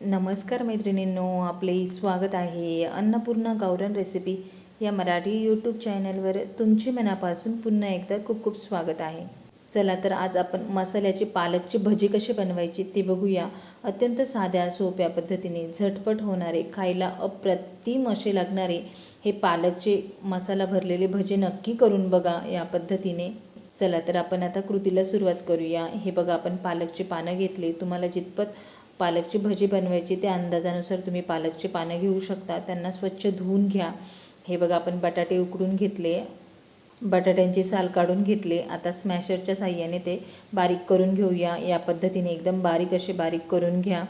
नमस्कार मैत्रिणींनो आपले स्वागत आहे अन्नपूर्णा गावरान रेसिपी या मराठी यूट्यूब चॅनलवर तुमचे मनापासून पुन्हा एकदा खूप खूप स्वागत आहे. चला तर आज आपण मसाल्याची पालकची भजी कशी बनवायची ते बघूया. अत्यंत साध्या सोप्या पद्धतीने झटपट होणारे खायला अप्रतिम असे लागणारे हे पालकचे मसाला भरलेले भजे नक्की करून बघा या पद्धतीने. चला तर आपण आता कृतीला सुरुवात करूया. हे बघा आपण पालकची पानं घेतली. तुम्हाला जितपत पालकची भजी बनवायची त्या अंदाजानुसार तुम्ही पालकची पानं घेऊ शकता. त्यांना स्वच्छ धुवून घ्या. हे बघा आपण बटाटे उकडून घेतले. बटाट्यांची साल काढून घेतले. आता स्मॅशरच्या साह्याने ते बारीक करून घेऊया. या पद्धतीने एकदम बारीक असे बारीक करून घ्या.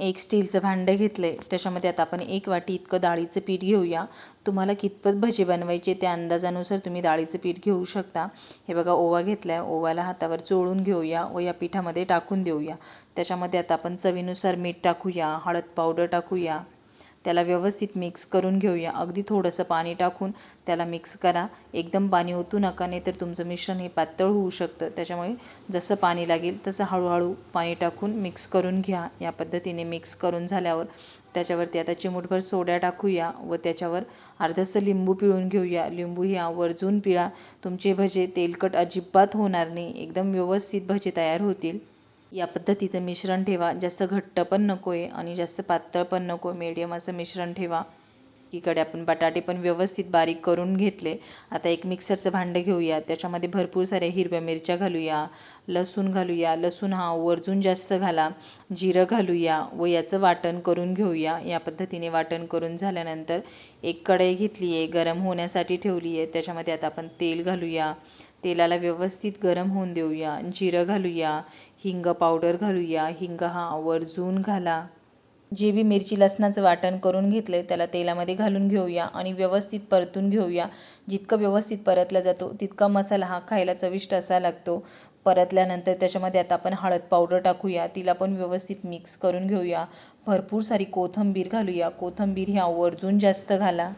एक स्टीलचं भांडं घेतलं त्याच्यामध्ये आता आपण एक वाटी इतकं डाळीचं पीठ घेऊया. तुम्हाला कितपत भजी बनवायचे त्या अंदाजानुसार तुम्ही डाळीचं पीठ घेऊ शकता. हे बघा ओवा घेतला आहे ओवाला हातावर चोळून घेऊया व या पिठामध्ये टाकून देऊया. त्याच्यामध्ये आता आपण चवीनुसार मीठ टाकूया हळद पावडर टाकूया. त्याला व्यवस्थित मिक्स करून घेऊया. अगदी थोडंसं पाणी टाकून त्याला मिक्स करा. एकदम पाणी ओतू नका नाही तर तुमचं मिश्रण हे पातळ होऊ शकतं. त्याच्यामुळे जसं पाणी लागेल तसं हळूहळू पाणी टाकून मिक्स करून घ्या. या पद्धतीने मिक्स करून झाल्यावर त्याच्यावरती आता चिमूटभर सोड्या टाकूया व त्याच्यावर अर्धसं लिंबू पिळून घेऊया. लिंबू ह्या वरजून पिळा. तुमचे भजे तेलकट अजिबात होणार नाही. एकदम व्यवस्थित भजे तयार होतील. या पद्धतीचं मिश्रण ठेवा. जास्त घट्ट पण नको आहे आणि जास्त पातळ पण नको मीडियम असं मिश्रण ठेवा. इकडे आपण बटाटे पण व्यवस्थित बारीक करून घेतले. आता एक मिक्सरचं भांडं घेऊया. त्याच्यामध्ये भरपूर साऱ्या हिरव्या मिरच्या घालूया लसूण घालूया. लसूण हा वरजून जास्त घाला. जिरं घालूया व याचं वाटण करून घेऊया. या पद्धतीने वाटण करून झाल्यानंतर एक कढई घेतली आहे गरम होण्यासाठी ठेवली आहे त्याच्यामध्ये आता आपण तेल घालूया. तेलाला व्यवस्थित गरम होऊन देऊया. जिरं घालूया. हिंग पावडर घालूया. हिंग हा आवर्जून घाला. जे बी मिरची लसणाचं वाटण करून घेतलं आहे त्याला तेलामध्ये घालून घेऊया आणि व्यवस्थित परतून घेऊया. जितकं व्यवस्थित परतला जातो तितका मसाला हा खायला चविष्ट असा लागतो. परतल्यानंतर त्याच्यामध्ये आता आपण हळद पावडर टाकूया. तिला पण व्यवस्थित मिक्स करून घेऊया. भरपूर सारी कोथंबीर घालूया. कोथंबीर ही आवर्जून जास्त घाला.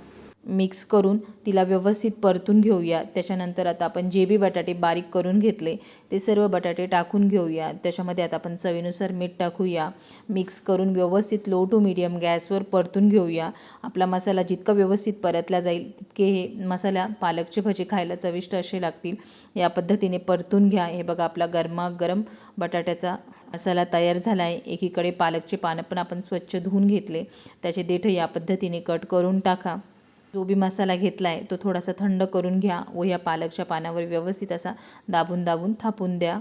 मिक्स करून तिला व्यवस्थित परतून घेऊया. त्याच्यानंतर आता आपण जे बी बटाटे बारीक करून घेतले ते सर्व बटाटे टाकून घेऊया. त्याच्यामध्ये आता आपण चवीनुसार मीठ टाकूया. मिक्स करून व्यवस्थित लो टू मिडियम गॅसवर परतून घेऊया. आपला मसाला जितका व्यवस्थित परतला जाईल तितके हे मसाला पालकचे भजे खायला चविष्ट असे लागतील. या पद्धतीने परतून घ्या. हे बघा आपला गरमागरम बटाट्याचा मसाला तयार झाला आहे एकीकडे पालकचे पानं पण आपण स्वच्छ धुवून घेतले. त्याचे देठ या पद्धतीने कट करून टाका. जो बी मसाला घेतला आहे तो थोडासा थंड करून घ्या. व ह्या पालकच्या पानावर व्यवस्थित असा दाबून दाबून थापून द्या.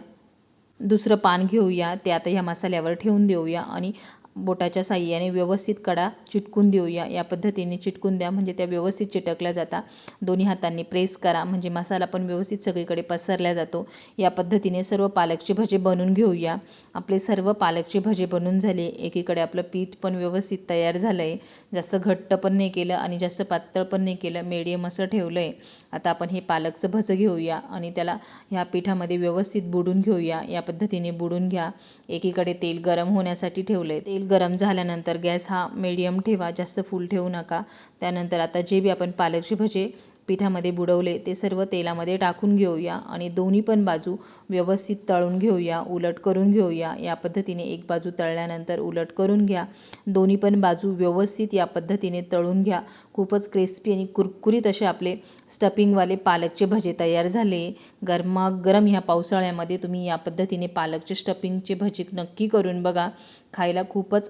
दुसरं पान घेऊया. ते आता ह्या मसाल्यावर ठेवून देऊया. आणि बोटाच्या साह्याने व्यवस्थित कडा चिटकून देऊया. या पद्धतीने चिटकून द्या म्हणजे त्या व्यवस्थित चिटकल्या जाता. दोन्ही हातांनी प्रेस करा म्हणजे मसाला पण व्यवस्थित सगळीकडे पसरला जातो. या पद्धतीने सर्व पालकचे भजे बनवून घेऊया. आपले सर्व पालकचे भजे बनून झाले. एकीकडे आपलं पीठ पण व्यवस्थित तयार झालं आहे जास्त घट्ट पण नाही केलं आणि जास्त पातळ पण नाही केलं. मीडियम असं ठेवलं आहे आता आपण हे पालकचं भजं घेऊया आणि त्याला ह्या पिठामध्ये व्यवस्थित बुडून घेऊया. या पद्धतीने बुडून घ्या. एकीकडे तेल गरम होण्यासाठी ठेवलं आहे तेल तेल गरम झाल्यानंतर गॅस हा मिडियम ठेवा जास्त फुल ठेवू नका. त्यानंतर आता जे बी आपण पालकची भजे पिठामध्ये बुडवले ते सर्व तेलामध्ये टाकून घेऊया आणि दोन्ही पण बाजू व्यवस्थित तळून घेऊया उलट करून घेऊया. या पद्धतीने एक बाजू तळल्यानंतर उलट करून घ्या. दोन्ही पण बाजू व्यवस्थित या पद्धतीने तळून घ्या. खूपच क्रिस्पी आणि कुरकुरीत असे आपले स्टफिंगवाले पालकचे भजे तयार झाले. गरमागरम ह्या पावसाळ्यामध्ये तुम्ही या पद्धतीने पालकचे स्टफिंगचे भजे नक्की करून बघा. खायला खूपच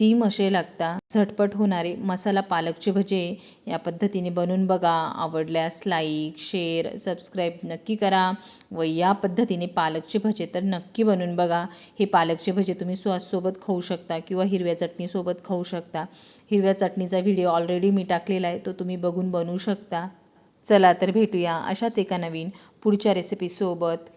ती मशे लागता. झटपट होणारे मसाला पालकचे भजे या पद्धतीने बनवून बघा. आवडल्यास लाईक शेअर सबस्क्राईब नक्की करा व या पद्धतीने पालकचे भजे तर नक्की बनवून बघा. हे पालकचे भजे तुम्ही सॉससोबत खाऊ शकता किंवा हिरव्या चटणीसोबत खाऊ शकता. हिरव्या चटणीचा व्हिडिओ ऑलरेडी मी टाकलेला आहे तो तुम्ही बघून बनवू शकता. चला तर भेटूया अशाच एका नवीन पुढच्या रेसिपीसोबत